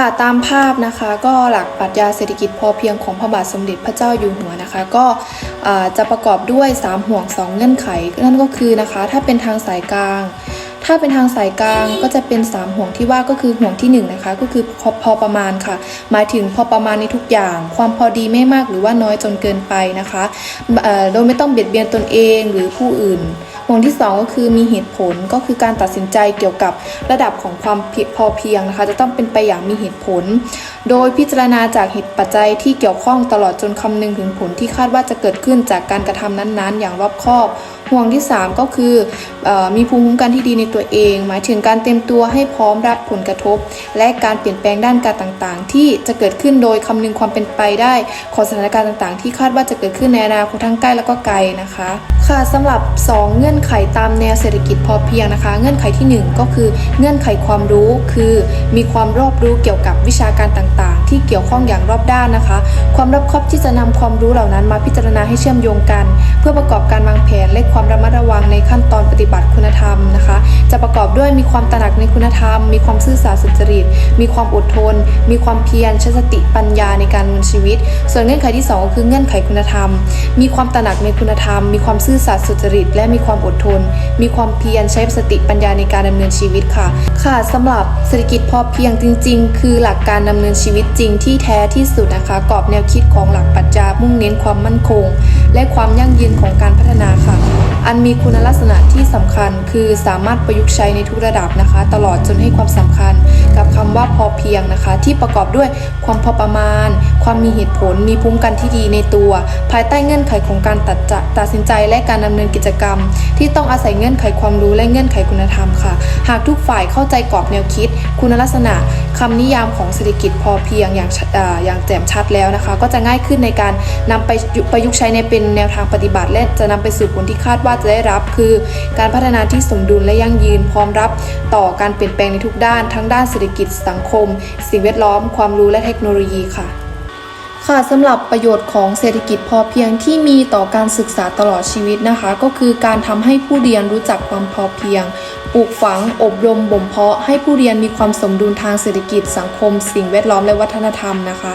ค่ะตามภาพนะคะก็หลักปรัชญาเศรษฐกิจพอเพียงของพระบาทสมเด็จพระเจ้าอยู่หัวนะคะ ก็จะประกอบด้วย 3 ห่วง 2 เงื่อนไข นั่นก็คือนะคะ ถ้าเป็นทางสายกลาง ถ้าเป็นทางสายกลางก็จะเป็น 3 ห่วงที่ว่าก็คือห่วงที่1นนะคะก็คือพอพอประมาณค่ะ หมายถึงพอประมาณในทุกอย่าง ความพอดีไม่มากหรือว่าน้อยจนเกินไปนะคะโดยไม่ต้องเบียดเบียนตนเองหรือผู้อื่น ห่วงที่ 2 ก็คือมีเหตุผลก็คือการตัดสินใจเกี่ยวกับระดับของความพอเพียงนะคะ จะต้องเป็นไปอย่างมีเหตุผล โดยพิจารณาจากเหตุปัจจัยที่เกี่ยวข้องตลอดจนคำนึงถึงผลที่คาดว่าจะเกิดขึ้นจากการกระทำนั้นๆ อย่างรอบคอบ ห่วงที่ 3 ก็คืออมีภูมิคุ้มกันที่ดีในตัวเอง หมายถึงการเตรียมตัวให้พร้อมรับผลกระทบ และการเปลี่ยนแปลงด้านการต่างๆ ที่จะเกิดขึ้นโดยคำนึงความเป็นไปได้ของสถานการณ์ต่างๆ ที่คาดว่าจะเกิดขึ้นในอนาคตทั้งใกล้แล้วก็ไกลนะคะ ค่ะสำหรับ 2 เงื่อนไขตามแนวเศรษฐกิจพอเพียงนะคะ เงื่อนไขทีหนึ่1 ก็คือเงื่อนไขความรู้คือ มีความรอบรู้เกี่ยวกับวิชาการต่างๆ ที่เกี่ยวข้องอย่างรอบด้านนะคะ ความรอบคอบที่จะนำความรู้เหล่านั้นมาพิจารณาให้เชื่อมโยงกัน เพื่อประกอบการวางแผนและความระมัดระวังในขั้นตอนปฏิบัติคุณธรรมนะคะ จะประกอบด้วยมีความตระหนักในคุณธรรม มีความซื่อสัตย์สุจริต มีความอดทน มีความเพียรใช้สติปัญญาในการดำเนินชีวิต ส่วนเงื่อนไขที่สองก็คือเงื่อนไขคุณธรรม มีความตระหนักในคุณธรรม มีความซื่อสัตย์สุจริต และมีความอดทน มีความเพียรใช้สติปัญญาในการดำเนินชีวิตค่ะ ค่ะสำหรับเศรษฐกิจพอเพียงจริง ๆ คือหลักการดำเนินชีวิตจริงที่แท้ที่สุดนะคะกรอบแนวคิดของหลักปรัชญามุ่งเน้นความมั่นคง และความยั่งยืนของการพัฒนาค่ะ อันมีคุณลักษณะที่สำคัญ คือสามารถประยุกต์ใช้ในทุกระดับนะคะ ตลอดจนให้ความสำคัญ ว่าพอเพียงนะคะ ที่ประกอบด้วยความพอประมาณ ความมีเหตุผล มีภูมิคุ้มกันที่ดีในตัว ภายใต้เงื่อนไขของการตัดจะตัดสินใจและการดำเนินกิจกรรม ที่ต้องอาศัยเงื่อนไขความรู้และเงื่อนไขคุณธรรมค่ะ หากทุกฝ่ายเข้าใจกรอบแนวคิด คุณลักษณะคำนิยามของเศรษฐกิจพอเพียงอย่างออย่างแจ่มชัดแล้วนะคะ ก็จะง่ายขึ้นในการนำไปประยุกต์ใช้ในเป็นแนวทางปฏิบัติ และจะนำไปสู่ผลที่คาดว่าจะได้รับ คือ การพัฒนาที่สมดุลและยั่งยืนพร้อมรับ ต่อการเปลี่ยนแปลงในทุกด้านทั้งด้านเศรษฐกิจสังคม สิ่งแวดล้อม ความรู้และเทคโนโลยีค่ะ ค่ะสำหรับประโยชน์ของเศรษฐกิจพอเพียงที่มีต่อการศึกษาตลอดชีวิตนะคะ ก็คือการทำให้ผู้เรียนรู้จักความพอเพียงปลูกฝังอบรมบ่มเพาะให้ผู้เรียนมีความสมดุลทางเศรษฐกิจสังคม สิ่งแวดล้อมและวัฒนธรรมนะคะ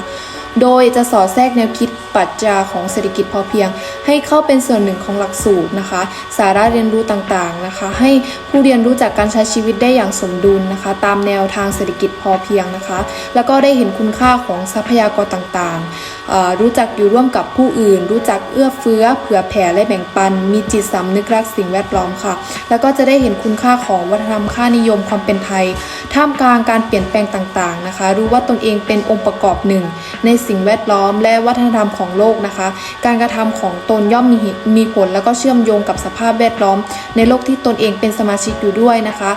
โดยจะสอดแทรกแนวคิดปรัชญาของเศรษฐกิจพอเพียง ให้เข้าเป็นส่วนหนึ่งของหลักสูตรนะคะ สาระเรียนรู้ต่างๆนะคะ ให้ผู้เรียนรู้จักการใช้ชีวิตได้อย่างสมดุลนะคะ ตามแนวทางเศรษฐกิจพอเพียงนะคะ แล้วก็ได้เห็นคุณค่าของทรัพยากรต่างๆ รู้จักอยู่ร่วมกับผู้อื่น รู้จักเอื้อเฟื้อเผื่อแผ่และแบ่งปัน มีจิตสำนึกรักสิ่งแวดล้อมค่ะ แล้วก็จะได้เห็นคุณค่าของวัฒนธรรมค่านิยมความเป็นไทย ท่ามกลางการเปลี่ยนแปลงต่างๆนะคะ รู้ว่าตนเองเป็นองค์ประกอบหนึ่ง ในสิ่งแวดล้อมและวัฒนธรรมของโลกนะคะ การกระทำของตนย่อมมีมีผลแล้วก็เชื่อมโยงกับสภาพแวดล้อม ในโลกที่ตนเองเป็นสมาชิกอยู่ด้วยนะคะ